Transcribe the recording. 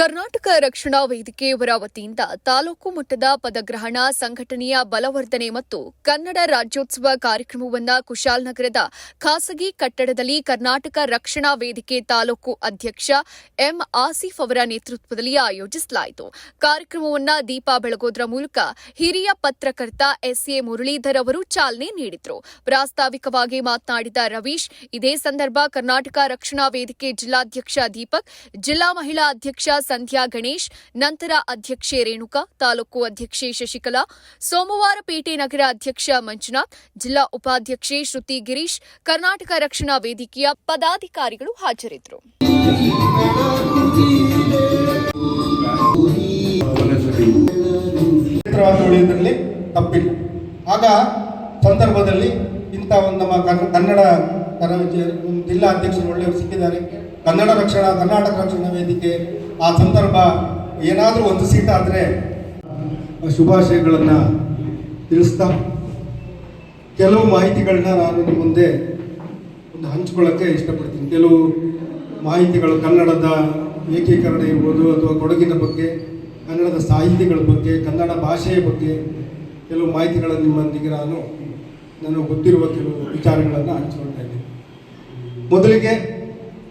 ಕರ್ನಾಟಕ ರಕ್ಷಣಾ ವೇದಿಕೆಯವರ ವತಿಯಿಂದ ತಾಲೂಕು ಮಟ್ಟದ ಪದಗ್ರಹಣ, ಸಂಘಟನೆಯ ಬಲವರ್ಧನೆ ಮತ್ತು ಕನ್ನಡ ರಾಜ್ಯೋತ್ಸವ ಕಾರ್ಯಕ್ರಮವನ್ನು ಕುಶಾಲನಗರದ ಖಾಸಗಿ ಕಟ್ಟಡದಲ್ಲಿ ಕರ್ನಾಟಕ ರಕ್ಷಣಾ ವೇದಿಕೆ ತಾಲೂಕು ಅಧ್ಯಕ್ಷ ಎಂ ಆಸಿಫ್ ಅವರ ನೇತೃತ್ವದಲ್ಲಿ ಆಯೋಜಿಸಲಾಯಿತು. ಕಾರ್ಯಕ್ರಮವನ್ನು ದೀಪ ಬೆಳಗೋದ್ರ ಮೂಲಕ ಹಿರಿಯ ಪತ್ರಕರ್ತ ಎಸ್ ಎ ಮುರಳೀಧರ್ ಅವರು ಚಾಲನೆ ನೀಡಿದರು. ಪ್ರಾಸ್ತಾವಿಕವಾಗಿ ಮಾತನಾಡಿದ ರವೀಶ್, ಇದೇ ಸಂದರ್ಭ ಕರ್ನಾಟಕ ರಕ್ಷಣಾ ವೇದಿಕೆ ಜಿಲ್ಲಾಧ್ಯಕ್ಷ ದೀಪಕ್, ಜಿಲ್ಲಾ ಮಹಿಳಾ ಅಧ್ಯಕ್ಷ ಸಂಧ್ಯಾ ಗಣೇಶ್, ನಂತರ ಅಧ್ಯಕ್ಷೆ ರೇಣುಕಾ, ತಾಲೂಕು ಅಧ್ಯಕ್ಷೆ ಶಶಿಕಲಾ ಸೋಮವಾರಪೇಟೆ ನಗರ ಅಧ್ಯಕ್ಷ ಮಂಜುನಾಥ್, ಜಿಲ್ಲಾ ಉಪಾಧ್ಯಕ್ಷೆ ಶ್ರುತಿ ಗಿರೀಶ್, ಕರ್ನಾಟಕ ರಕ್ಷಣಾ ವೇದಿಕೆಯ ಪದಾಧಿಕಾರಿಗಳು ಹಾಜರಿದ್ದರು. ತಪ್ಪಿಲ್ಲ. ಆಗ ಸಂದರ್ಭದಲ್ಲಿ ಇಂಥ ಒಂದು ನಮ್ಮ ಕನ್ನಡ ಜಿಲ್ಲಾ ಅಧ್ಯಕ್ಷರು ಒಳ್ಳೆಯವರು ಸಿಕ್ಕಿದ್ದಾರೆ. ಕನ್ನಡ ರಕ್ಷಣಾ, ಕರ್ನಾಟಕ ರಕ್ಷಣಾ ವೇದಿಕೆ, ಆ ಸಂದರ್ಭ ಏನಾದರೂ ಒಂದು ಸೀಟ್ ಆದರೆ ಶುಭಾಶಯಗಳನ್ನು ತಿಳಿಸ್ತಾ, ಕೆಲವು ಮಾಹಿತಿಗಳನ್ನ ನಾನು ನಿಮ್ಮ ಮುಂದೆ ಒಂದು ಹಂಚ್ಕೊಳ್ಳೋಕ್ಕೆ ಇಷ್ಟಪಡ್ತೀನಿ. ಕೆಲವು ಮಾಹಿತಿಗಳು ಕನ್ನಡದ ಏಕೀಕರಣ ಇರ್ಬೋದು ಅಥವಾ ಕೊಡಗಿನ ಬಗ್ಗೆ, ಕನ್ನಡದ ಸಾಹಿತ್ಯಗಳ ಬಗ್ಗೆ, ಕನ್ನಡ ಭಾಷೆಯ ಬಗ್ಗೆ ಕೆಲವು ಮಾಹಿತಿಗಳನ್ನು ನಿಮ್ಮೊಂದಿಗೆ ನಾನು, ನನಗೆ ಗೊತ್ತಿರುವ ಕೆಲವು ವಿಚಾರಗಳನ್ನು ಹಂಚ್ಕೊಳ್ತಾ ಇದ್ದೀನಿ. ಮೊದಲಿಗೆ